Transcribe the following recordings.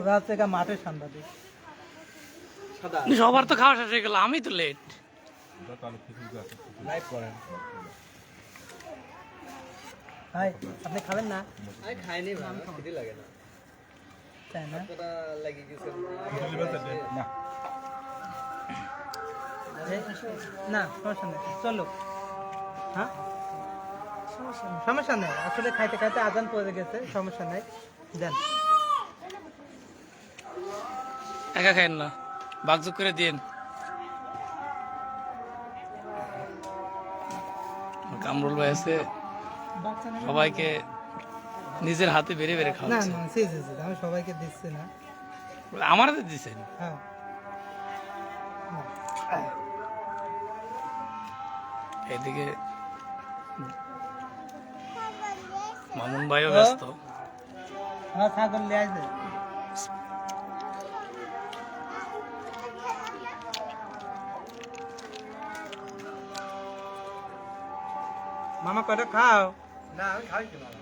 ওরা হচ্ছে মাঠের সাংবাদিক। সবার তো খাওয়া শেষ হয়ে গেল আমি তো লেট লাইভ করেন। ভাই আপনি খাবেন না? খাইনি লাগে না। সমস্যা নেই। চলো। হ্যাঁ? সমস্যা নেই। আসলে খাইতে খাইতে আজান পড়ে গেছে সমস্যা নেই। দেন একা খাইন না। বাগযোগ করে দিন কামরুল ভাই আছে। সবাইকে নিজের হাতে বেড়ে বেড়ে না খাওয়াচ্ছে। না জি জি জি আমি সবাইকে দিচ্ছি না। আমার হাতে দিছেন হ্যাঁ। এদিকে মামুন ভাইও ব্যস্ত। হ্যাঁ ছাগল নিয়ে আসবে। মামা কটা খাও? না আমি খাই কি মামা।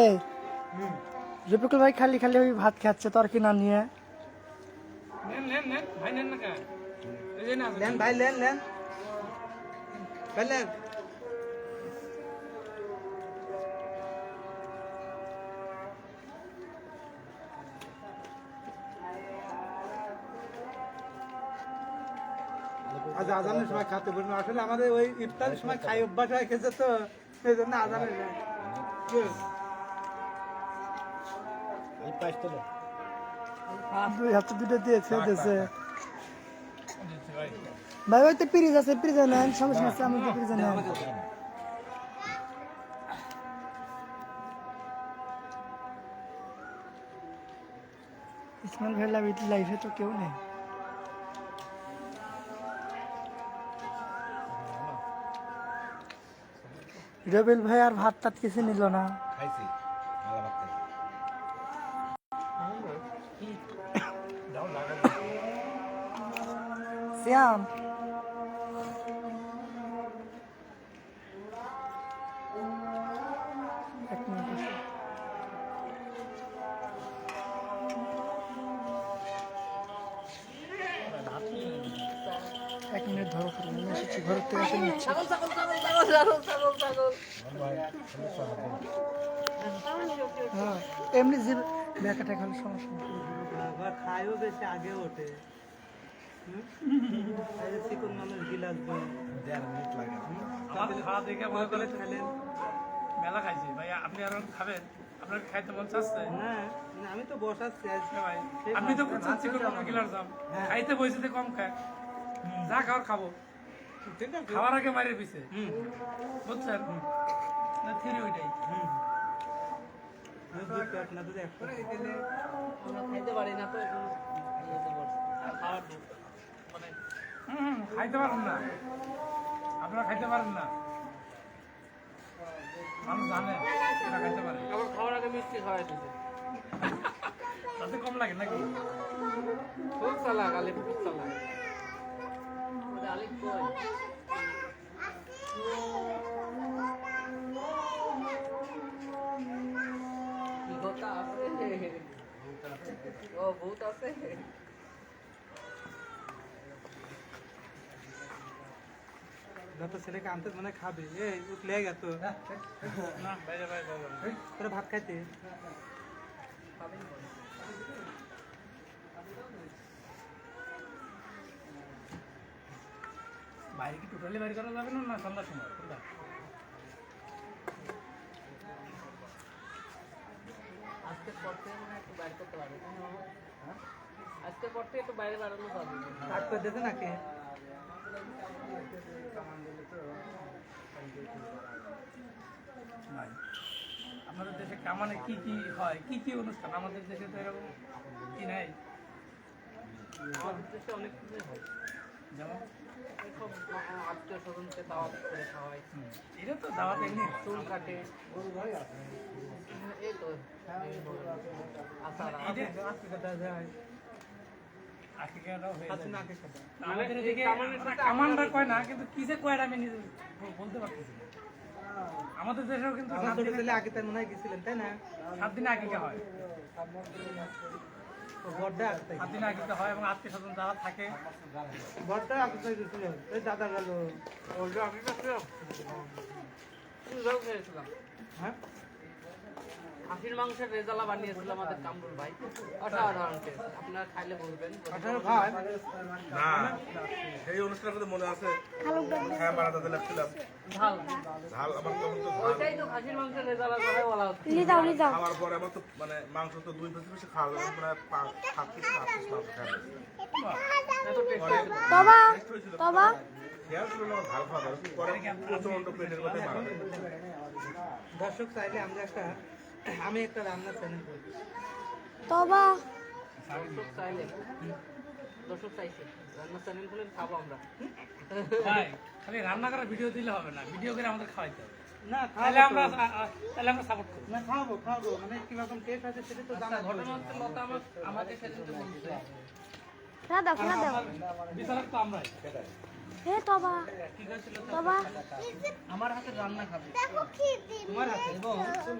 এই রফিকুল ভাই খালি খালি ওই ভাত খাচ্ছে তরকি না নিয়ে? লেন ভাই লেন লেন ভাই আজ আজানের সময় খাতে বলুন আসলে আমাদের ওই ইফতারের সময় খাই অভ্যাস হয়ে গেছে তো সেই জন্য আজানের আমি দুই হাতে দুটো দিয়েছে দিয়েছে। ভাই ওই তো পিরিজ আছে পিরিজে নেন সমস্যা আছে আমি তো পিরিজে নেন। ভাই লাইফে তো কেউ নেই। রবিল ভাই আর ভাত টাত কিছু নিল না। খাইছি শ্যাম। এক মিনিট। ধরো করে আমি এসেছি ঘরের থেকে এসে নিচ্ছি। এমনি যে ব্যাকাটা খালি সমস্যা। খায়ও বেশি আগে ওঠে? চিকন মানুষ গিলাস খাওয়া দেখে মনে করে খাইলেন মেলা খাইছি। ভাই আপনি আরও খাবেন? আপনার খাইতে মন চাচ্ছে? আমি তো বসাচ্ছি আজ। ভাই। আপনি তো চাচ্ছি যাম খাইতে বসে কম খায়। যা খাওয়ার খাব। খাওয়ার আগে মারের পিছে হুম। বুঝছেন না থিরি ওইটাই। খাইতে পারি না তো মানে খাইতে পারেন না। আপনারা খাইতে পারেন না। মানুষ জানে এরা খাইতে পারে। আবার খাওয়ার আগে মিষ্টি খাওয়াই দিতে তাতে কম লাগে নাকি? খুব চালাক আলিফ খুব চালাক। কি কথা আছে? ও ভূত আছে? যত ছেলেকে আনতে মানে খাবে। এই উঠলে গেত না বাইরে বাইরে বাইরে। তোরা ভাত খাইতে? বাইরে কি টোটালি বাইরে করা যাবে না? না সন্ধ্যার সময় কোনটা? আজকে পর থেকে মনে একটু বাইরে করতে পারবে। আজকে পর থেকে একটু বাইরে বাড়ানো ভাত করে দিতে নাকি? আমাদের দেশে কামানে কি কি হয়? কি কি অনুষ্ঠান? আমাদের দেশে তো এরকম কি নাই? আমাদের দেশে অনেক কিছুই হয়। যেমন? আত্মীয় স্বজনকে দাওয়াত করে খাওয়াই এটা তো দাওয়াত এমনি চুল কাটে এই তো হয়ে আগে কয় না? কিন্তু কি যে কয় আমি নিজে বলতে পারতেছি আমাদের দেশেও কিন্তু সাত আগে তার মনে হয়। গেছিলেন তাই না সাত দিনে আকিকা হয়। বড়টা আগে দিনে আকিকা হয় এবং আত্মীয় স্বজন যারা থাকে। বড়টা আগে গেছিল এই দাদা গেল আমি কাছে হ্যাঁ? খাসির মাংসের রেজালা বানিয়েছিল আমাদের কামরুল ভাই। অসাধারণ টেস্ট আপনারা খাইলে বলবেন। আঠারো ভাই? না সেই অনুষ্ঠানের কথা মনে আছে? হ্যাঁ বারাদাতে লাগছিলাম ঝাল। ঝাল আমার তখন তো ওইটাই তো খাসির মাংসের রেজালার কথা বলা হচ্ছে। লিদাও লিদাও খাওয়ার পরে আমার তো মানে মাংস তো দুই পিস বেশি খাওয়া যাবে প্রায় পাঁচ সাত পিস পাঁচ পিস মাংস খাওয়া গেছে। এত টেস্ট হয়েছিল। তবা টেস্ট হয়েছিল। তবা খেয়াল ছিল না ঝাল খাওয়া যাবে পরে প্রচণ্ড পেটের মধ্যে মারা যায়। দর্শক চাইলে আমরা একটা আমি একটা রান্নার চ্যানেল করি তবা। দর্শক চাইলে দর্শক চাইছে রান্না চ্যানেল খুলেন খাব আমরা। ভাই খালি রান্না করার ভিডিও দিলে হবে না ভিডিও করে আমাদের খাওয়াইতে হবে। না তাহলে আমরা তো। তাহলে আমরা সাপোর্ট করব। না খাব খাব মানে কীরকম টেস্ট আছে সেটা তো জানা ঘটনা হচ্ছে লতা আমার আমাকে সেদিনকে বলছে ফেলা দাও ফেলা দাও বিচারক তো আমরাই। হে তবা তবা। আমার হাতে রান্না খাবে। তোমার হাতে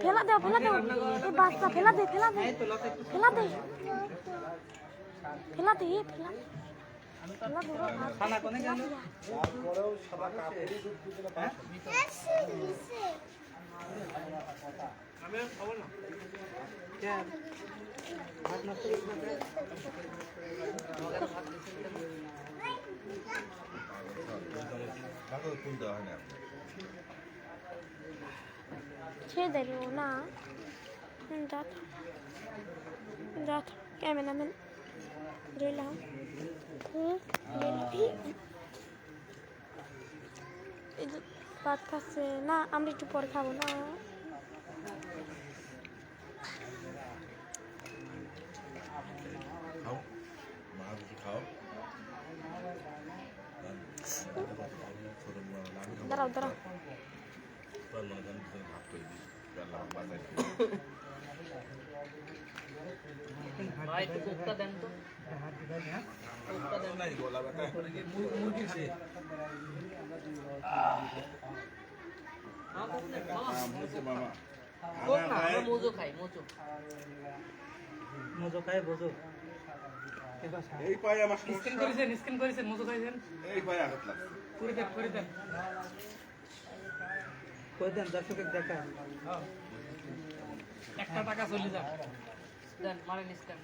ফেলা দাও ফেলা দাও। এই বাচ্চা ফেলা দে ফেলা দে। ফেলা দে। ফেলা দে ফেলা খানা কোনে গেল? হ্যাঁ? না। ভাত? ভালো ফুল দেওয়া হয় না ছেড়ে দিল না। যাত এই যে ভাত খাচ্ছে। না, আমরা একটু পরে খাব, না খাও মা বেশি খাও ছোট মনে হয় আমি খাব দাঁড়াও দাঁড়াও তোর মনে করেন কিছু ভাত করে দিই আল্লাহ বাঁচাই ভাই একটু কোকটা দেন তো হাত দিবাই, হ্যাঁ? কোকটা দেন নাই গলা ব্যথা মুরগির সে আমার কোক দেন মামা হয়েছে মামা কোক না আমরা মোজো খাই মোজো। মজো খায় বোঝো। এই পায়ে আমার স্ক্যান করেছেন স্ক্যান করেছেন মতো খাইছেন এই পায়ে আঘাত লাগছে। করে দেন করে দেন। কই দেন দর্শকের দেখা হ্যাঁ। একটা টাকা চলে যাবে দেন মারেন স্ক্যান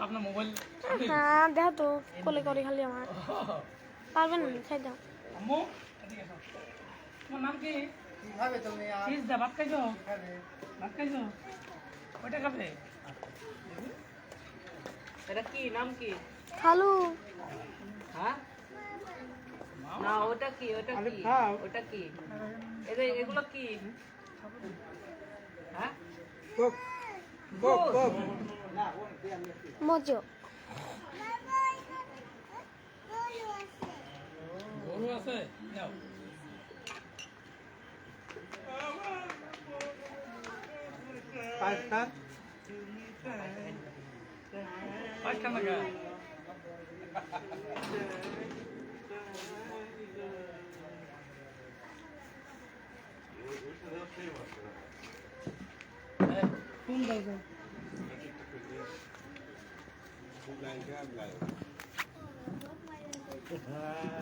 আপনার মোবাইল না দেখো তো কোলে করে খালি আমার। পারবেন না খাই দাও। আম্মু তোমার নাম কি? দা ভাত খাইছো? ভাত খাইছো? খাবে এটা কি? নাম কি? খালু। হ্যাঁ? না ওটা কি? ওটা কি? ওটা কি? এদের এগুলো কি? হ্যাঁ? Coke Coke Coke Mojo. গরু আছে? নাও। পাঁচ সাত পাঁচটা টাকা কোন দাও হ্যাঁ